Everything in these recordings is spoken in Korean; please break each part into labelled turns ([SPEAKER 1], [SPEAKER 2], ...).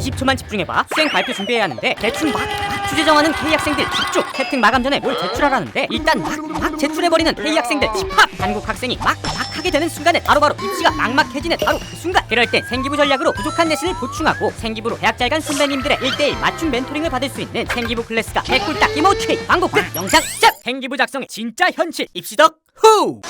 [SPEAKER 1] 20초만 집중해봐. 수행 발표 준비해야 하는데 대충 막, 막 주제 정하는 K 학생들 집중. 채팅 마감 전에 뭘 제출하라는데 일단 막, 막 제출해버리는 K 학생들 집합. 한국 학생이 막, 막 하게 되는 순간에 바로바로 입시가 막막해지는 바로 그 순간. 이럴 때 생기부 전략으로 부족한 내신을 보충하고 생기부로 대학 잘 간 선배님들의 1대1 맞춤 멘토링을 받을 수 있는 생기부 클래스가 개꿀딱 이모티 광고 끝 영상 짭 생기부 작성의 진짜 현실 입시덕 후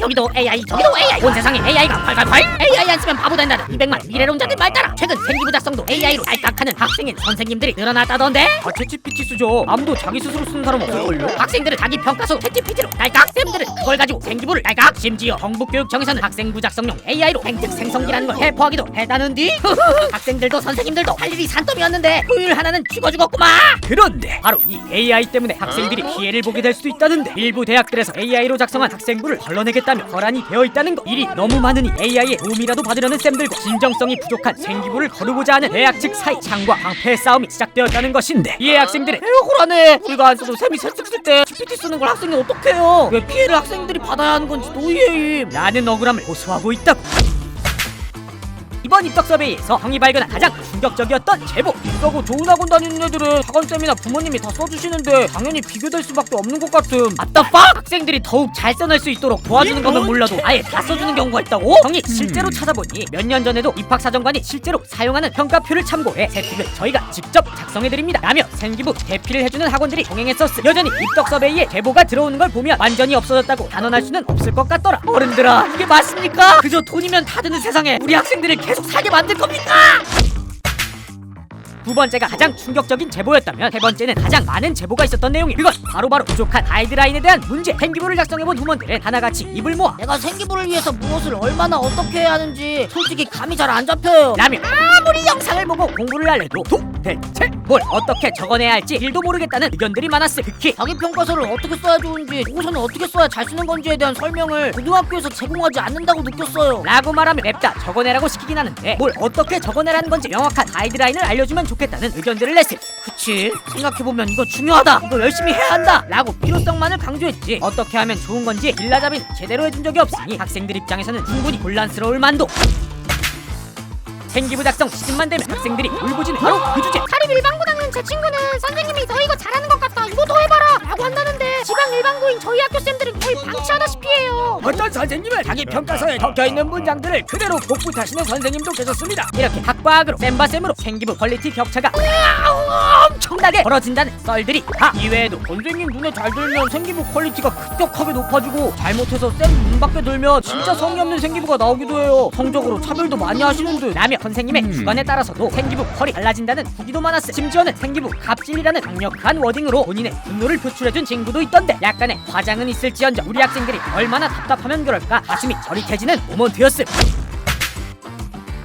[SPEAKER 2] 여기도 AI 저기도 AI 온 세상에 AI가 콸콸콸 AI 안 쓰면 바보 된다는 200만 미래론자들 말 따라. 최근 생기부 작성도 AI로 딸깍하는 학생인 선생님들이 늘어났다던데.
[SPEAKER 1] 아, 채찌피티 쓰죠. 아무도 자기 스스로 쓰는 사람 없을걸요?
[SPEAKER 2] 학생들은 자기 평가서 채찌PT로 딸깍. 쌤들은 그걸 가지고 생기부를 딸깍. 심지어 정부교육청에서는 학생부 작성용 AI로 획득 생성기라는 걸 해포하기도 했다는디. 학생들도 선생님들도 할 일이 산더미였는데 효율 하나는 죽어 죽었구만.
[SPEAKER 1] 그런데 바로 이 AI 때문에 학생들이 피해를 보게 될 수도 있다는데. 일부 대학들에서 AI로 작성한 학생부를 걸러내겠다 며 거란이 되어 있다는 거. 일이 너무 많으니 AI의 도움이라도 받으려는 쌤들과 진정성이 부족한 생기부를 거르고자 하는 대학 측 사이 창과 방패의 싸움이 시작되었다는 것인데 이에 학생들은
[SPEAKER 2] 억울하네 우리가 안 써도 쌤이 세특 쓸때 GPT 쓰는 걸 학생이 어떡해요? 왜 피해를 학생들이 받아야 하는 건지 노예임
[SPEAKER 1] 라는 억울함을 호소하고 있다고 이번 입덕 서베이에서 형이 발견한 가장 충격적이었던 제보.
[SPEAKER 3] 비싸고 좋은 학원 다니는 애들은 학원쌤이나 부모님이 다 써주시는데 당연히 비교될 수밖에 없는 것 같음.
[SPEAKER 2] 아따 빡! 학생들이 더욱 잘 써낼 수 있도록 도와주는 거면 몰라도 아예 다 써주는 경우가 있다고?
[SPEAKER 1] 형이 실제로 찾아보니 몇 년 전에도 입학사정관이 실제로 사용하는 평가표를 참고해 세특을 저희가 직접 작성해드립니다. 라며 생기부 대피를 해주는 학원들이 동행했었음. 여전히 입덕 서베이에 제보가 들어오는 걸 보면 완전히 없어졌다고 단언할 수는 없을 것 같더라.
[SPEAKER 2] 어른들아 이게 맞습니까? 그저 돈이면 다 되는 세상에 우리 학생들을 계속 살게 만들 겁니까?
[SPEAKER 1] 두 번째가 가장 충격적인 제보였다면 세 번째는 가장 많은 제보가 있었던 내용이 그건 바로바로 부족한 가이드라인에 대한 문제. 생기부를 작성해본 후원들은 하나같이 입을 모아
[SPEAKER 2] 내가 생기부를 위해서 무엇을 얼마나 어떻게 해야 하는지 솔직히 감이 잘 안 잡혀요.
[SPEAKER 1] 라며 아무리 영상을 보고 공부를 하려도 도대체 뭘 어떻게 적어내야 할지 일도 모르겠다는 의견들이 많았을 특히
[SPEAKER 2] 자기 평가서를 어떻게 써야 좋은지 우선은 어떻게 써야 잘 쓰는 건지에 대한 설명을 고등학교에서 제공하지 않는다고 느꼈어요.
[SPEAKER 1] 라고 말하면 냅다 적어내라고 시키긴 하는데 뭘 어떻게 적어내라는 건지 명확한 가이드라인을 알려주면 좋겠다는 의견들을 냈을
[SPEAKER 2] 그치. 생각해보면 이거 중요하다. 이거 열심히 해야 한다.
[SPEAKER 1] 라고 필요성만을 강조했지. 어떻게 하면 좋은 건지 빌라잡이는 제대로 해준 적이 없으니 학생들 입장에서는 충분히 곤란스러울 만도 생기부 작성 시즌만 되면 학생들이 울부짖는 바로 그 주제.
[SPEAKER 4] 사립 일반고 다니는 제 친구는 선생님이 너 이거 잘하는 것 같다. 이거 더 해봐라. 라고 한다는데 지방 일반고인 저희 학교 쌤들은 거의 방치하다시피 해요.
[SPEAKER 3] 어떤 선생님은 자기 평가서에 적혀있는 문장들을 그대로 복붙하시는 선생님도 계셨습니다.
[SPEAKER 1] 이렇게 학과학으로 쌤바쌤으로 생기부 퀄리티 격차가 엄청나게 벌어진다는 썰들이 다.
[SPEAKER 3] 이외에도 선생님 눈에 잘 들면 생기부 퀄리티가 급격하게 높아지고 잘못해서 쌤눈 밖에 들면 진짜 성의 없는 생기부가 나오기도 해요. 성적으로 차별도 많이 하시는 듯.
[SPEAKER 1] 라며 선생님의 주관에 따라서도 생기부 퀄이 달라진다는 후기도 많았어 심지어는 생기부 갑질이라는 강력한 워딩으로 본인의 분노를 표출해준 친구도 있던데 약간의 과장은 있을지언정 우리 학생들이 얼마나 답답하면 그럴까 가슴이 저릿해지는 모먼트였음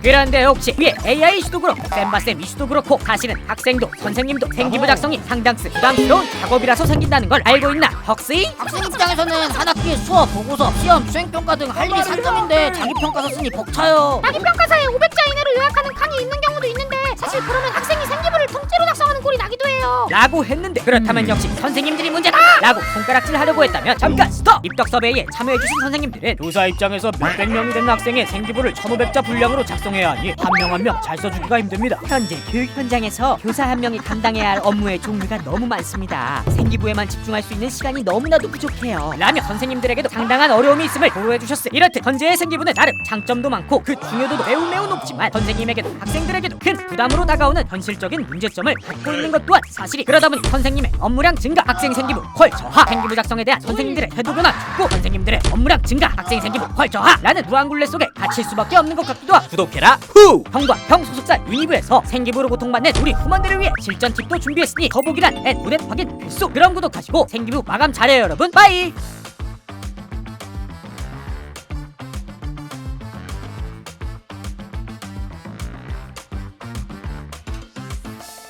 [SPEAKER 1] 그런데 혹시 위에 AI 이슈도 그렇고 쌤바쌤 이슈도 그렇고 사실은 학생도 선생님도 생기부 작성이 상당수 부담스러운 작업이라서 생긴다는 걸 알고 있나 헉스이?
[SPEAKER 2] 학생 입장에서는 한 학기의 수업, 보고서, 시험, 수행평가 등 할 일이 산점인데 자기 평가서 쓰니 벅차요
[SPEAKER 4] 자기 평가서에 500자 이내로 요약하는 칸이 있는 경우도 있는데 사실 그러면 학생이 생기부를 통째로 작성하는 꼴이 나기도 해요
[SPEAKER 1] 라고 했는데 그렇다면 역시 선생님들이 문제다 라고 손가락질 하려고 했다면 잠깐 스톱 입덕 서베이에 참여해주신 선생님들은
[SPEAKER 3] 교사 입장에서 몇백 명이 되는 학생의 생기부를 1500자 분량으로 작성해야 하니 한 명 한 명 잘 써주기가 힘듭니다
[SPEAKER 1] 현재 교육 현장에서 교사 한 명이 감당해야 할 업무의 종류가 너무 많습니다. 생기부에만 집중할 수 있는 시간이 너무나도 부족해요. 라며 선생님들에게도 상당한 어려움이 있음을 보호해 주셨어요. 이렇듯 현재의 생기부는 나름 장점도 많고 그 중요도도 매우 매우 높지만 선생님에게도 학생들에게도 큰 부담으로 다가오는 현실적인 문제점을 갖고 있는 것 또한 사실이 그러다 보니 선생님의 업무량 증가, 학생 생기부 퀄 저하, 생기부 작성에 대한 선생님들의 태도 변화 죽고 선생님들의 업무량 증가, 학생 생기부 퀄 저하 라는 무한굴레 속에 갇힐 수밖에 없는 것 같기도 하고. 구독해라. 후! 형과 형 소속사 유니브에서 생기부로 고통받는 우리 후원들을 위해 실전 팁도 준비했으니 더보기란 앤 무대 확인 필수. 그럼 구독하시고 생기부 마감 잘해요 여러분. 빠이